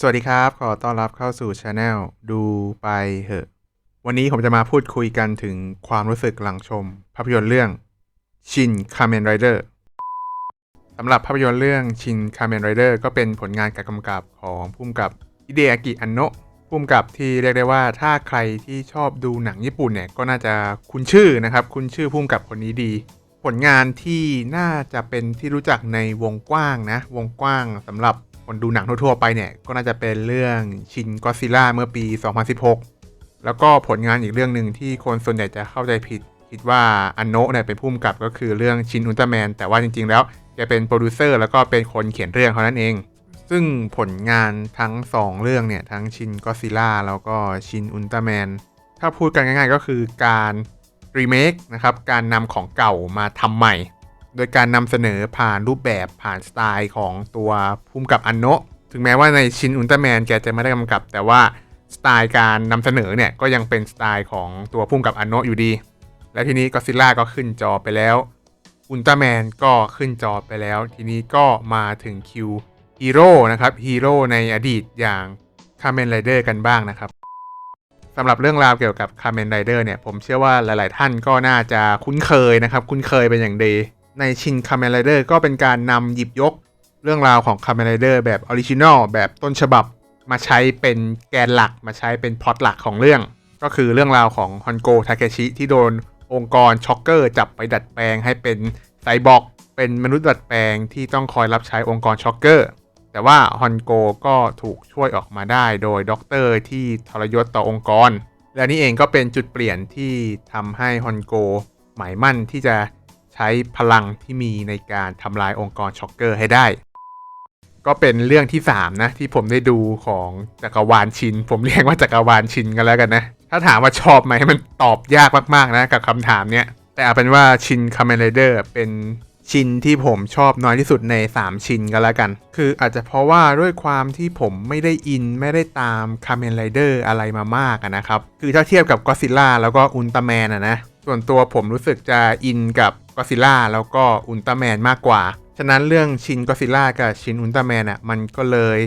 สวัสดีครับ ขอต้อนรับเข้าสู่ช anel ดูไปเหอะ วันนี้ผมจะมาพูดคุยกันถึงความรู้สึกหลังชม ภาพยนตร์เรื่องชินคาเมนไรเดอร์สำหรับภาพยนตร์เรื่องชินคาเมนไรเดอร์ก็เป็นผลงานการกำกับของผู้กำกับอิเดอากิอันโนะผู้กำกับที่เรียกได้ว่าถ้าใครที่ชอบดูหนังญี่ปุ่นเนี่ยก็น่าจะคุ้นชื่อนะครับ คุ้นชื่อผู้กำกับคนนี้ดี ผลงานที่น่าจะเป็นที่รู้จักในวงกว้างนะ วงกว้างสำหรับ คนดูหนังทั่วๆไปเนี่ย ก็น่าจะเป็นเรื่องชินก็ซิล่าเมื่อปี 2016 แล้วก็ผลงานอีกเรื่องหนึ่งที่คนส่วนใหญ่จะเข้าใจผิด คิดว่าอันโนะเนี่ยเป็นผู้กำกับก็คือเรื่องชินอุลตร้าแมนแต่ว่าจริงๆแล้วแกเป็นโปรดิวเซอร์แล้วก็เป็นคนเขียนเรื่องเขานั่นเอง ซึ่งผลงานทั้ง 2 เรื่องเนี่ย ทั้งชินก็ซิล่าแล้วก็ชินอุลตร้าแมนถ้าพูดกันง่ายๆก็คือการรีเมคนะครับการนำของเก่ามาทำใหม่ โดยการนำเสนอผ่านรูปแบบผ่านสไตล์ของตัวภูมิกับอันโนะถึงแม้ว่าในชินอุลตร้าแมนแกจะไม่ได้กำกับ แต่ว่าสไตล์การนำเสนอเนี่ยก็ยังเป็นสไตล์ของตัวภูมิกับอันโนะอยู่ดี และทีนี้ก็ซิล่าก็ขึ้นจอไปแล้วอุลตร้าแมนก็ขึ้นจอไปแล้ว ทีนี้ก็มาถึงคิวฮีโร่นะครับฮีโร่ในอดีตอย่างคาเมนไรเดอร์กันบ้างนะครับสำหรับเรื่องราวเกี่ยวกับคาเมนไรเดอร์เนี่ยผมเชื่อว่าหลาย ๆ ท่านก็น่าจะคุ้นเคยนะครับ คุ้นเคยเป็นอย่างดี ในชินคาเมนไรเดอร์ก็เป็นการนำหยิบยกเรื่องราวของคาเมนไรเดอร์แบบออริจินอลแบบต้นฉบับมาใช้เป็นแกนหลักมาใช้เป็นพล็อตหลักของเรื่อง ก็คือเรื่องราวของฮอนโกทาเคชิที่โดนองค์กรช็อกเกอร์จับไปดัดแปลงให้เป็นไซบอร์กเป็นมนุษย์ดัดแปลงที่ต้องคอยรับใช้องค์กรช็อกเกอร์ แต่ว่าฮอนโกก็ถูกช่วยออกมาได้โดยด็อกเตอร์ที่ทรยศต่อองค์กร และนี่เองก็เป็นจุดเปลี่ยนที่ทำให้ฮอนโกหมายมั่นที่จะ ใช้พลังที่มีในการทำลายองค์กรช็อกเกอร์ให้ได้ ก็เป็นเรื่องที่ 3 นะ ที่ผมได้ดูของจักรวาลชิน ผมเรียกว่าจักรวาลชินกันแล้วกันนะ ถ้าถามว่าชอบไหมมันตอบยากมากๆนะกับคำถามเนี้ยแต่เอาเป็นว่าชินคาเมนไรเดอร์เป็นชินที่ผมชอบน้อยที่สุดใน 3 ชินกันแล้วกัน คืออาจจะเพราะว่าด้วยความที่ผมไม่ได้อินไม่ได้ตามคาเมนไรเดอร์อะไรมามากะนะครับ คือถ้าเทียบกับก็ซิล่าแล้วก็อุลตร้าแมนอะนะ ส่วนตัวผมรู้สึกจะอินกับก็ซิล่าแล้วก็อุลตร้าแมนมากกว่า ฉะนั้นเรื่องชินก็ซิล่ากับชินอุลตร้าแมนอะมันก็เลย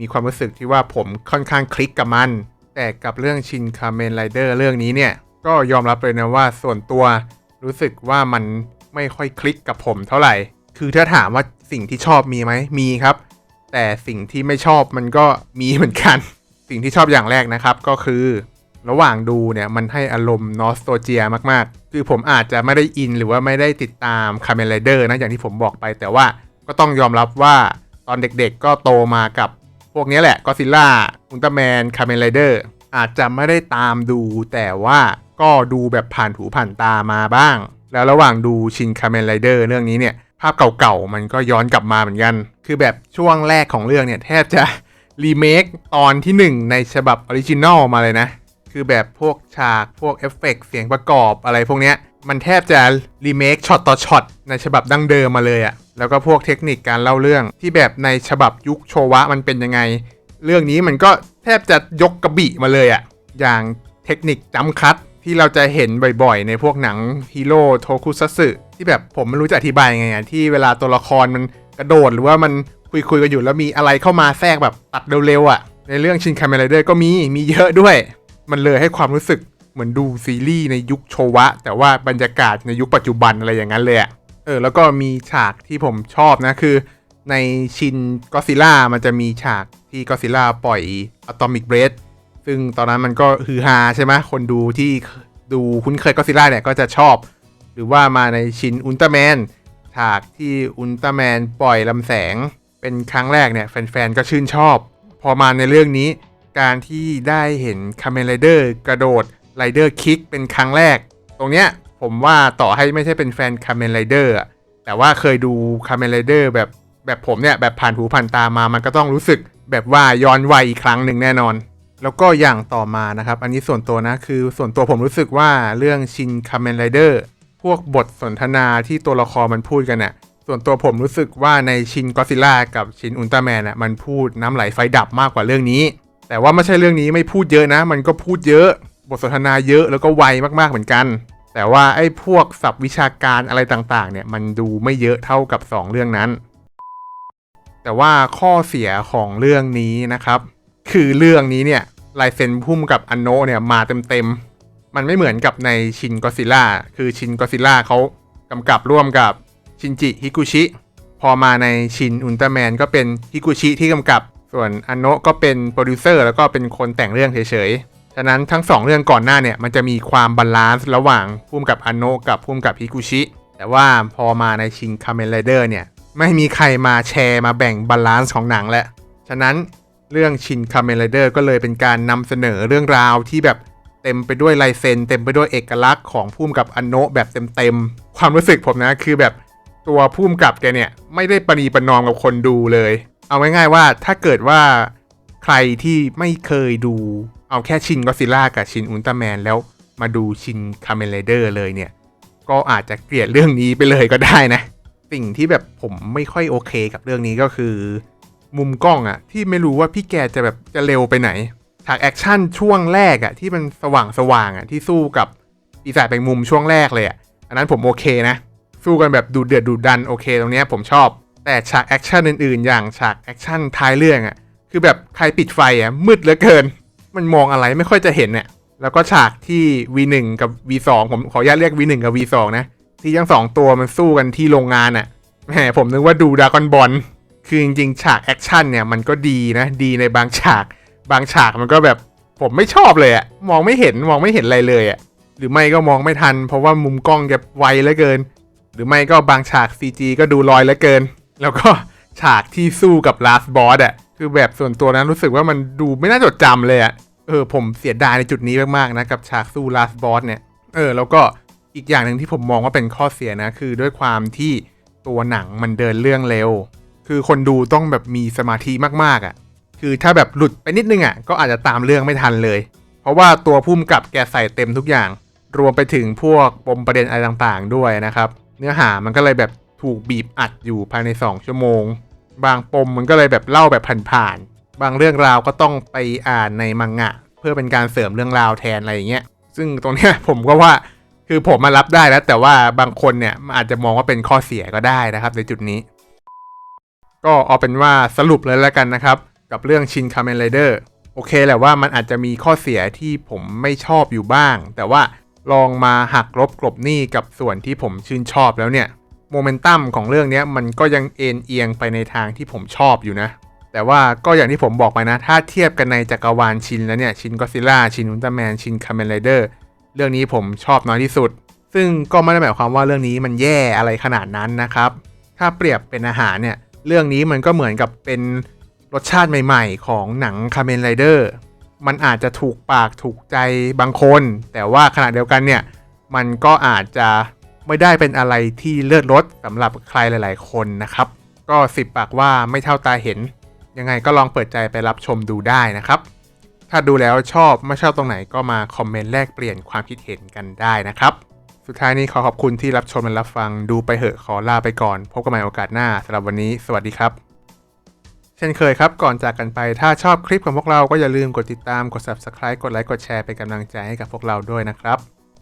มีความรู้สึกที่ว่าผมค่อนข้างคลิกกับมัน แต่กับเรื่องชินคาเมนไรเดอร์เรื่องนี้เนี่ย ก็ยอมรับเลยนะว่าส่วนตัวรู้สึกว่ามันไม่ค่อยคลิกกับผมเท่าไหร่ คือถ้าถามว่าสิ่งที่ชอบมีไหมมีครับ แต่สิ่งที่ไม่ชอบมันก็มีเหมือนกัน สิ่งที่ชอบอย่างแรกนะครับก็คือ ระหว่างดูเนี่ยมันให้อารมณ์นอสโตเจียมากๆ คือผมอาจจะไม่ได้อินหรือว่าไม่ได้ติดตามคาเมนไรเดอร์นะอย่างที่ผมบอกไป แต่ว่าก็ต้องยอมรับว่าตอนเด็กๆก็โตมากับพวกนี้แหละก็ซิลล่าอุลตร้าแมนคาเมนไรเดอร์อาจจะไม่ได้ตามดู แต่ว่าก็ดูแบบผ่านหูผ่านตามาบ้าง แล้วระหว่างดูชินคาเมนไรเดอร์เรื่องนี้เนี่ยภาพเก่าๆมันก็ย้อนกลับมาเหมือนกัน คือแบบช่วงแรกของเรื่องเนี่ยแทบจะรีเมคตอนที่ 1 ในฉบับออริจินอลมาเลยนะ คือแบบพวกฉากพวกเอฟเฟกต์เสียงประกอบอะไรพวกเนี้ยมันแทบจะรีเมคช็อตต่อช็อตในฉบับดั้งเดิมมาเลยอะแล้วก็พวกเทคนิคการเล่าเรื่องที่แบบในฉบับยุคโชวะมันเป็นยังไง เรื่องนี้มันก็แทบจะยกกระบี่มาเลยอะอย่างเทคนิคจัมป์คัตที่เราจะเห็นบ่อยๆ ในพวกหนังฮีโร่โทคุซัสึที่แบบผมไม่รู้จะอธิบายยังไงที่เวลาตัวละครมันกระโดดหรือว่ามันคุยๆกันอยู่แล้วมีอะไรเข้ามาแทรกแบบตัดเร็วๆอะในเรื่องชินคาเมนไรเดอร์ก็มีมีเยอะด้วย มันเลยให้ความรู้สึกเหมือนดูซีรีส์ในยุคโชวะ แต่ว่าบรรยากาศในยุคปัจจุบันอะไรอย่างนั้นเลยอะเออแล้วก็มีฉากที่ผมชอบนะคือ ในชินก็ซิล่ามันจะมีฉากที่ก็ซิล่าปล่อยอะตอมิกเบรดซึ่งตอนนั้นมันก็ฮือฮาใช่ไหมคนดูที่ดูคุ้นเคยก็ซิล่าเนี่ยก็จะชอบ หรือว่ามาในชินอุลตร้าแมนฉากที่อุลตร้าแมนปล่อยลำแสง เป็นครั้งแรกเนี่ยแฟนๆก็ชื่นชอบ พอมาในเรื่องนี้ การที่ได้เห็นคาเมนไรเดอร์กระโดดไรเดอร์คิกเป็นครั้งแรก ตรงเนี้ยผมว่าต่อให้ไม่ใช่เป็นแฟนคาเมนไรเดอร์แต่ว่าเคยดูคาเมนไรเดอร์แบบแบบผมเนี่ยแบบผ่านหูผ่านตามามันก็ต้องรู้สึกแบบว่าย้อนวัยอีกครั้งหนึ่งแน่นอน แล้วก็อย่างต่อมานะครับ อันนี้ส่วนตัวนะคือส่วนตัวผมรู้สึกว่าเรื่องชินคาเมนไรเดอร์พวกบทสนทนาที่ตัวละครมันพูดกันน่ะส่วนตัวผมรู้สึกว่าในชินก็ซิล่ากับชินอุลตร้าแมนอะมันพูดน้ำไหลไฟดับมากกว่าเรื่องนี้ แต่ว่าไม่ใช่เรื่องนี้ไม่พูดเยอะนะ มันก็พูดเยอะ บทสนทนาเยอะแล้วก็ไวมากๆเหมือนกัน แต่ว่าไอ้พวกศัพท์วิชาการอะไรต่างๆ เนี่ยมันดูไม่เยอะเท่ากับ 2 เรื่องนั้น แต่ว่าข้อเสียของเรื่องนี้นะครับ คือเรื่องนี้เนี่ยลายเซ็นพุ่มกับอันโนเนี่ยมาเต็มๆ มันไม่เหมือนกับในชินกอซิล่าคือชินกอซิล่าเขากำกับร่วมกับชินจิฮิกุชิ พอมาในชินอุลตร้าแมนก็เป็นฮิกุชิที่กำกับ ส่วนอันโนะก็เป็นโปรดิวเซอร์แล้วก็เป็นคนแต่งเรื่องเฉยๆ ฉะนั้นทั้งสองเรื่องก่อนหน้าเนี่ยมันจะมีความบาลานซ์ระหว่างพุ่มกับอันโนะกับพุ่มกับฮิกุชิ แต่ว่าพอมาในชินคาเมนไรเดอร์เนี่ยไม่มีใครมาแชร์มาแบ่งบาลานซ์ของหนังแล้วฉะนั้นเรื่องชินคาเมนไรเดอร์ก็เลยเป็นการนำเสนอเรื่องราวที่แบบเต็มไปด้วยลายเซ็นเต็มไปด้วยเอกลักษณ์ของพุ่มกับอันโนะแบบเต็มๆ ความรู้สึกผมนะคือแบบตัวพุ่มกับแกเนี่ยไม่ได้ปรนีประนอมกับคนดูเลย เอาง่ายๆว่าถ้าเกิดว่าใครที่ไม่เคยดูเอาแค่ชินก็ซิล่ากับชินอุลตร้าแมนแล้วมาดูชินคาเมนไรเดอร์เลยเนี่ย ก็อาจจะเกลียดเรื่องนี้ไปเลยก็ได้นะ สิ่งที่แบบผมไม่ค่อยโอเคกับเรื่องนี้ก็คือ มุมกล้องอะที่ไม่รู้ว่าพี่แกจะแบบจะเร็วไปไหนฉากแอคชั่นช่วงแรกอะที่มันสว่างสว่างอะที่สู้กับปีศาจแมงมุมช่วงแรกเลยอะอันนั้นผมโอเคนะ สู้กันแบบดูเดือดดูดันโอเค ตรงเนี้ยผมชอบ แต่ฉากแอคชั่นอื่นๆ อย่างฉากแอคชั่นท้ายเรื่องอะคือแบบใครปิดไฟอะมืดเหลือเกิน มันมองอะไรไม่ค่อยจะเห็นเนี่ยแล้วก็ฉากที่ V1 กับ V2 ผมขออนุญาตเรียก V1 กับ V2 นะที่ทั้งสองตัวมันสู้กันที่โรงงานอะ่ะแหมผมนึกว่าดูดากอนบอลคือจริงๆฉากแอคชั่นเนี่ยมันก็ดีนะดีในบางฉาก บางฉากมันก็แบบผมไม่ชอบเลยอะมองไม่เห็นมองไม่เห็นอะไรเลยอะหรือไม่ก็มองไม่ทัน เพราะว่ามุมกล้องแกไวเหลือเกิน หรือไม่ก็บางฉาก CG ก็ดูลอยเหลือเกิน แล้วก็ฉากที่สู้กับ last boss อะคือแบบส่วนตัวนั้นรู้สึกว่ามันดูไม่น่าจดจำเลยอะเออผมเสียดายในจุดนี้มากๆนะกับฉากสู้ last boss เนี่ยเออแล้วก็อีกอย่างหนึ่งที่ผมมองว่าเป็นข้อเสียนะ คือด้วยความที่ตัวหนังมันเดินเรื่องเร็ว คือคนดูต้องแบบมีสมาธิมากๆอะ่ะ คือถ้าแบบหลุดไปนิดนึงอะ่ะก็อาจจะตามเรื่องไม่ทันเลย เพราะว่าตัวพุ่มกับแกใส่เต็มทุกอย่าง รวมไปถึงพวกปมประเด็นอะไรต่างๆด้วยนะครับ เนื้อหามันก็เลยแบบ ถูกบีบอัดอยู่ภายใน 2 ชั่วโมง บางปมมันก็เลยแบบเล่าแบบผ่านๆ บางเรื่องราวก็ต้องไปอ่านในมังงะ เพื่อเป็นการเสริมเรื่องราวแทนอะไรอย่างเงี้ย ซึ่งตรงเนี้ยผมก็ว่าคือผมมารับได้แล้ว แต่ว่าบางคนเนี่ยอาจจะมองว่าเป็นข้อเสียก็ได้นะครับ ในจุดนี้ ก็เอาเป็นว่าสรุปเลยแล้วกันนะครับ กับเรื่องชินคาเมนไรเดอร์โอเคแหละว่ามันอาจจะมีข้อเสียที่ผมไม่ชอบอยู่บ้าง แต่ว่าลองมาหักลบกลบหนี้กับส่วนที่ผมชื่นชอบแล้วเนี่ย โมเมนตัมของเรื่องนี้มันก็ยังเอ็นเอียงไปในทางที่ผมชอบอยู่นะ แต่ว่าก็อย่างที่ผมบอกไปนะ ถ้าเทียบกันในจักรวาลชินแล้วเนี่ย ชินก็ซิล่าชินอุลตร้าแมน ชินคาเมนไรเดอร์ เรื่องนี้ผมชอบน้อยที่สุด ซึ่งก็ไม่ได้หมายความว่าเรื่องนี้มันแย่อะไรขนาดนั้นนะครับ ถ้าเปรียบเป็นอาหารเนี่ย เรื่องนี้มันก็เหมือนกับเป็นรสชาติใหม่ๆ ของหนังคาเมนไรเดอร์มันอาจจะถูกปากถูกใจบางคน แต่ว่าขณะเดียวกันเนี่ย มันก็อาจจะ ไม่ได้เป็นอะไรที่เลิศรสสำหรับใครหลาย ๆ คนนะครับ ก็สิบปากว่าไม่เท่าตาเห็น ยังไงก็ลองเปิดใจไปรับชมดูได้นะครับ ถ้าดูแล้วชอบไม่ชอบตรงไหนก็มาคอมเมนต์แลกเปลี่ยนความคิดเห็นกันได้นะครับ สุดท้ายนี้ขอขอบคุณที่รับชมและรับฟังดูไปเหอะขอลาไปก่อน พบกันใหม่โอกาสหน้าสำหรับวันนี้ สวัสดีครับ เช่นเคยครับก่อนจากกันไปถ้าชอบคลิปของพวกเราก็อย่าลืมกดติดตามกด subscribe กดไลค์กดแชร์เป็นกำลังใจให้กับพวกเราด้วยนะครับ